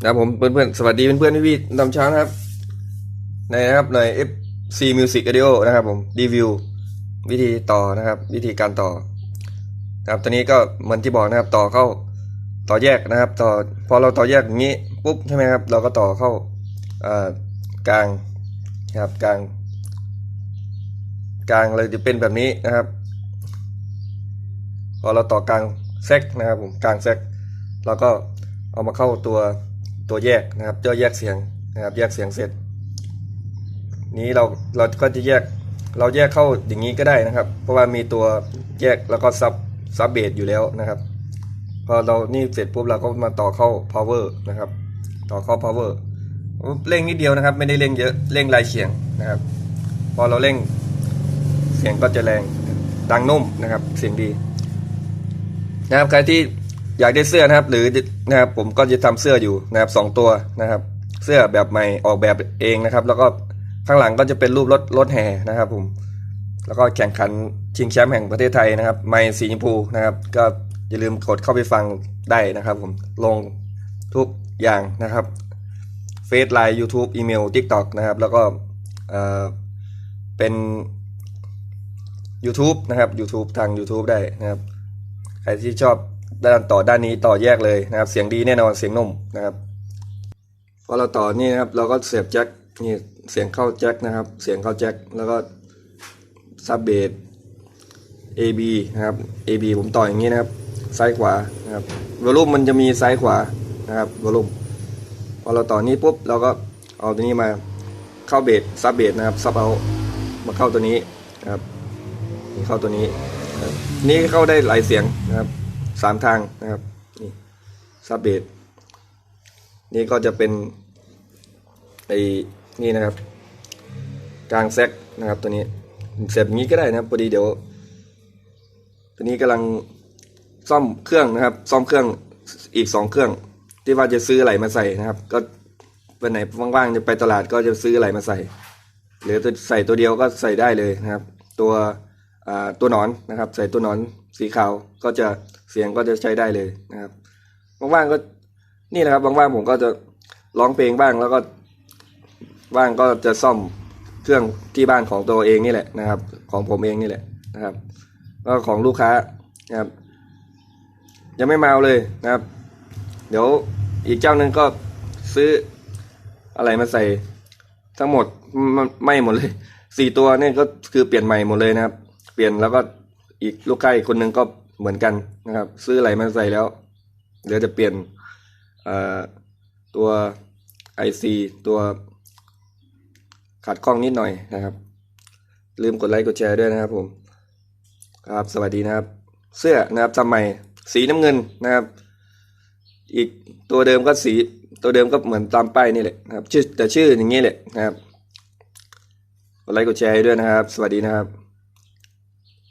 นะครับผมเพื่อนๆสวัสดีเพื่อนๆพี่ๆตำเช้านะครับ ในนะครับใน FC Music Audio นะครับผมรีวิววิธีต่อนะครับ วิธีการต่อนะครับตอนนี้ก็เหมือนที่บอกนะครับต่อเข้าต่อแยกนะครับ ต่อพอเราต่อแยกอย่างนี้ปุ๊บใช่ไหมครับ เราก็ต่อเข้าอ่อกลางนะครับกลาง กลางเลยจะเป็นแบบนี้นะครับ พอเราต่อกลางแซกนะครับผมกลางแซกเราก็เอามาเข้าตัว ตัวแยกนะครับเจ้าแยกเสียงนะครับแยกเสียงเสร็จ นี้เราเราก็จะแยกเราแยกเข้าอย่างนี้ก็ได้นะครับ เพราะว่ามีตัวแยกแล้วก็ซับซับเบสอยู่แล้วนะครับ พอเรานี่เสร็จปุ๊บเราก็มาต่อเข้า power นะครับ ต่อเข้า power เร่งนิดเดียวนะครับ ไม่ได้เร่งเยอะเร่งลายเสียงนะครับ พอเราเร่งเสียงก็จะแรงดังนุ่มนะครับ เสียงดีนะครับใครที่ อยากได้เสื้อนะครับ หรือนะครับผมก็จะทำเสื้ออยู่นะครับสองตัวนะครับ เสื้อแบบใหม่ออกแบบเองนะครับ แล้วก็ข้างหลังก็จะเป็นรูปรถรถแห่นะครับ ผม แล้วก็แข่งขันชิงแชมป์แห่งประเทศไทยนะครับ ไมค์สีชมพูนะครับ ก็อย่าลืมกดเข้าไปฟังได้นะครับ ผมลงทุกอย่างนะครับเฟซไลน์ยูทูบอีเมลทิกตอกนะครับ แล้วก็เอ่อเป็น YouTube นะครับ YouTube ทาง YouTube ได้นะครับ ใครที่ชอบ ด้านต่อด้านนี้ต่อแยกเลยนะครับ เสียงดีแน่นอนเสียงนุ่มนะครับพอเราต่อนี่นะครับเราก็เสียบแจ็คนี่เสียงเข้าแจ็คนะครับ เสียงเข้าแจ็คแล้วก็ซับเบส AB นะครับ AB ผมต่ออย่างนี้นะครับ ซ้ายขวานะครับวอลุ่มมันจะมีซ้ายขวานะครับวอลุ่มพอเราต่อนี้ปุ๊บเราก็เอาตัวนี้มาเข้าเบสซับเบสนะครับซับเอามาเข้าตัวนี้นะครับเข้าตัวนี้ นี่เข้าได้หลายเสียงนะครับ สามทางนะครับนี่ซับเบสนี่ก็จะเป็นไอ้นี่นะครับกลางแซกนะครับตัวนี้เสียบอย่างนี้ก็ได้นะครับพอดีเดี๋ยวตัวนี้กำลังซ่อมเครื่องนะครับ ซ่อมเครื่องอีกสองเครื่อง ที่ว่าจะซื้ออะไรมาใส่นะครับ ก็วันไหนว่างๆจะไปตลาดก็จะซื้ออะไรมาใส่ หรือตัวใส่ตัวเดียวก็ใส่ได้เลยนะครับ ตัวตัวหนอนนะครับ ใส่ตัวหนอน สีขาวก็จะเสียงก็จะใช้ได้เลยนะครับว่างๆก็นี่นะครับว่างๆผมก็จะร้องเพลงบ้างแล้วก็ว่างก็จะซ่อมเครื่องที่บ้านของตัวเองนี่แหละนะครับ ของผมเองนี่แหละนะครับก็ของลูกค้านะครับ ยังไม่มาเลยนะครับ เดี๋ยวอีกเจ้าหนึ่งก็ซื้ออะไรมาใส่ทั้งหมดไม่ไม่หมดเลยสี่ตัวเนี่ยก็คือเปลี่ยนใหม่หมดเลยนะครับ เปลี่ยนแล้วก็ อีกลูกค้าอีกคนหนึ่งก็เหมือนกันนะครับ ซื้ออะไรมาใส่แล้วเดี๋ยวจะเปลี่ยนตัวไอซีตัวขัดข้องนิดหน่อยนะครับ ลืมกดไลค์กดแชร์ด้วยนะครับผม ครับสวัสดีนะครับ เสื้อนะครับทำใหม่สีน้ำเงินนะครับ อีกตัวเดิมก็สีตัวเดิมก็เหมือนตามป้ายนี่แหละนะครับชื่อแต่ชื่ออย่างนี้แหละนะครับกดไลค์กดแชร์ด้วยนะครับ สวัสดีนะครับ